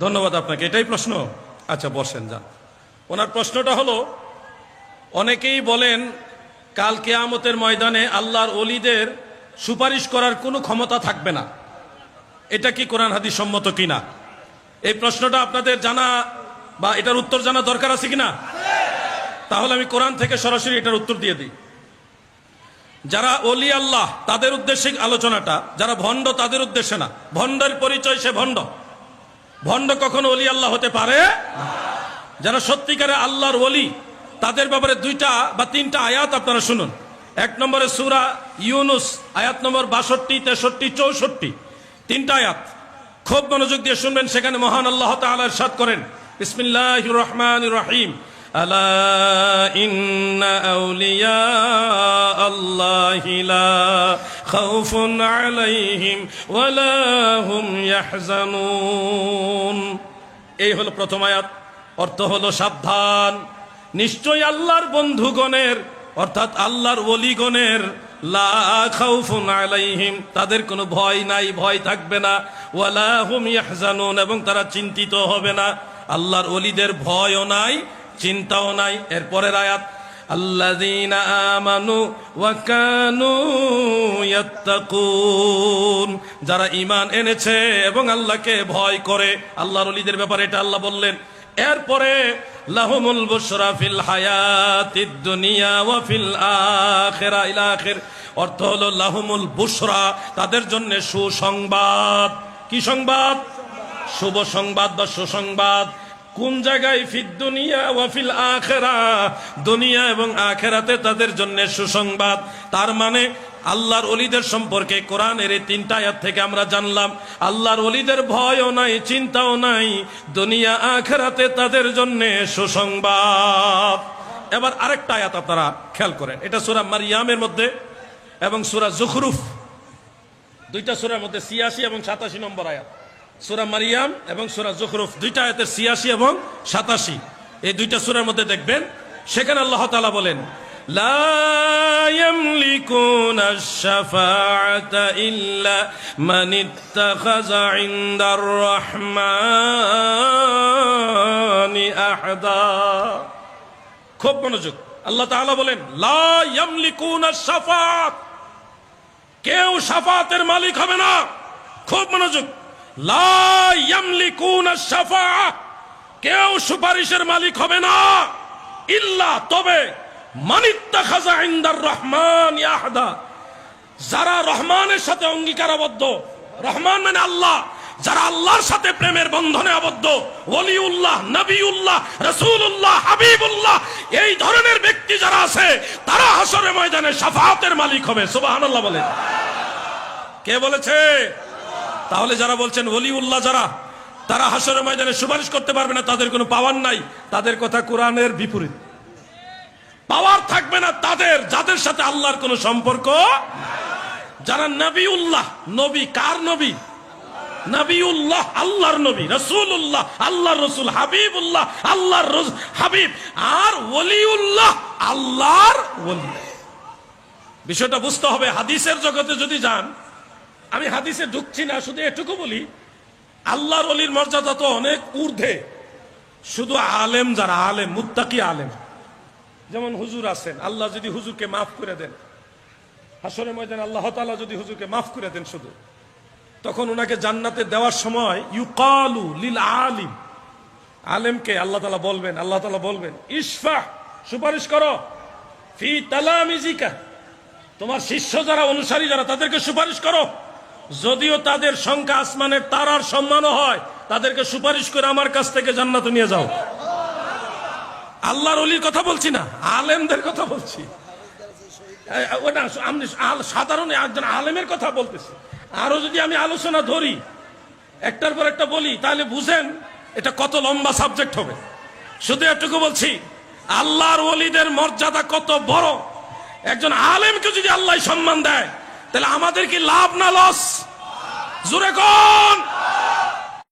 ধন্যবাদ আপনাকে, এটাই প্রশ্ন। আচ্ছা বসেন, যান। ওনার প্রশ্নটা হলো, অনেকেই বলেন, কাল কেয়ামতের ময়দানে আল্লাহর অলিদের সুপারিশ করার কোনো ক্ষমতা থাকবে না। এটা কি কোরআন হাদিস সম্মত কিনা? এই প্রশ্নটা আপনাদের জানা বা এটার উত্তর জানা দরকার আছে কিনা? তাহলে আমি কোরআন থেকে সরাসরি এটার উত্তর দিয়ে দিই। যারা অলি আল্লাহ, তাদের উদ্দেশ্যে আলোচনাটা, যারা ভণ্ড, তাদের উদ্দেশ্যে না। ভণ্ডের পরিচয় সে ভণ্ড। ভণ্ড কখনো অলি আল্লাহ হতে পারে? যারা সত্যিকারে আল্লাহর অলি তাদের ব্যাপারে দুইটা বা তিনটা আয়াত আপনারা শুনুন। এক নম্বরে সুরা ইউনুস, আয়াত নম্বর বাষট্টি, তেষট্টি, চৌষট্টি। তিনটা আয়াত। খুব মনোযোগ দিয়ে শুনবেন, সেখানে মহান আল্লাহ তালার সাত করেন। বিসমিল্লাহ রহমান রহিম। আলা ইন্না আউলিয়া আল্লাহ লা খাউফুন আলাইহিম ওয়ালা হুম ইয়াহজানুন এই হলো প্রথম আয়াত। অর্থ হলো সাবধান। নিশ্চয় আল্লাহর বন্ধুগণের, অর্থাৎ আল্লাহর ওলিগণের আলাইহিম, তাদের কোনো ভয় নাই, ভয় থাকবে না। ওয়ালা হুম ইয়াহজানুন, এবং তারা চিন্তিত হবে না। আল্লাহর ওলিদের ভয়ও নাই চিন্তাও নাই এরপরের আয়াত الذين آمنوا وكانوا يتقون যারা ঈমান এনেছে এবং আল্লাহকে ভয় করে আল্লাহর ওলিদের ব্যাপারে এটা আল্লাহ বললেন এরপরে লাহুমুল বুশরা ফিল হায়াতিদ দুনিয়া ওয়া ফিল আখিরা ইলা আখির অর্থ হলো লাহুমুল বুশরা তাদের জন্য সুসংবাদ কি সংবাদ শুভ সংবাদ বা সুসংবাদ কোন জায়গায় ফিদ দুনিয়া ওয়াফিল আখেরা? দুনিয়া এবং আখেরাতে তাদের জন্য সুসংবাদ। তার মানে আল্লাহর অলিদের সম্পর্কে কোরআনের এই তিনটা আয়াত থেকে আমরা জানলাম, আল্লাহর অলিদের ভয়ও নাই, চিন্তাও নাই, দুনিয়া, আখেরাতে তাদের জন্য সুসংবাদ। এবার আরেকটা আয়াত আপনারা খেয়াল করেন, এটা সুরা মারিয়ামের মধ্যে এবং সুরা জুখরুফ। দুইটা সুরার মধ্যে ছিয়াশি এবং সাতাশি নম্বর আয়াত। সুরা মারিয়াম এবং সুরা জখরুফ, দুইটা আয়াতের ছিয়াশি এবং সাতাশি। এই দুইটা সুরার মধ্যে দেখবেন, সেখানে আল্লাহ তালা বলেন খুব মনোযোগ। আল্লাহ তাআলা বলেন সাফাত কেউ সাফাতের মালিক হবে না। খুব মনোযোগ। কেউ সুপারিশের মালিক হবে না। ইল্লা তবে রহমান যারা রহমানের সাথে অঙ্গীকারাবদ্ধ, রহমান মানে আল্লাহ। যারা আল্লাহর সাথে প্রেমের বন্ধনে আবদ্ধ, ওলিউল্লাহ, নবিউল্লাহ রসুল্লাহ হাবিবুল্লাহ, এই ধরনের ব্যক্তি যারা আছে, তারা হাসরে ময়দানে সাফাতের মালিক হবে। সুবহানাল্লাহ বলে কে বলেছে? তাহলে যারা বলছেন ওলিউল্লাহ যারা, তারা হাসরে ময়দানে সুপারিশ করতে পারবে না, তাদের কোনো পাওয়ার নাই, তাদের কথা কোরআনের বিপরীত। পাওয়ার থাকবে না তাদের, যাদের সাথে আল্লাহর কোনো সম্পর্ক যারা নবিউল্লাহ, নবী কার নবী? নবিউল্লাহ, আল্লাহর নবী রসুল আল্লাহর হাবিব, আর ওলিউল্লাহ, আল্লাহর বিষয়টা বুঝতে হবে, হাদিসের জগতে যদি যান আমি হাদিসে ঢুকছি না, শুধু এটুকু বলি, আল্লাহর অলির মর্যাদা তো অনেক ঊর্ধ্বে। শুধু আলেম যারা, আলেম, মুত্তাকি আলেম। যেমন হুজুর আছেন, আল্লাহ যদি হুজুরকে মাফ করে দেন হাসরে ময়দান আল্লাহ তাআলা যদি হুজুরকে মাফ করে দেন শুধু, তখন ওনাকে জান্নাতে দেওয়ার সময় ইউকালু লিল আলিম। আলেমকে আল্লাহ তাআলা বলবেন, আল্লাহ তাআলা বলবেন, ইশফা, সুপারিশ করো, ফি তালামিজিকা। তোমার শিষ্য যারা, অনুসারী যারা, তাদেরকে সুপারিশ করো। যদিও তাদের সংখ্যা আসমানের তারার সম্মানও হয়, তাদেরকে সুপারিশ করে আমার কাছ থেকে জান্নাতে নিয়ে যাও। আল্লাহর অলির কথা বলছি না, আলেমদের কথা বলছি। ওটা আমি সাধারণ একজন আলেমের কথা বলতেছি। আরও যদি আমি আলোচনা ধরি, একটার পর একটা বলি, তাহলে বুঝেন এটা কত লম্বা সাবজেক্ট হবে। শুধু এটুকু বলছি, আল্লাহর ওলিদের মর্যাদা কত বড়। একজন আলেমকে যদি আল্লাহ সম্মান দেয় তাহলে আমাদের কি লাভ না লস? জোরে কোন?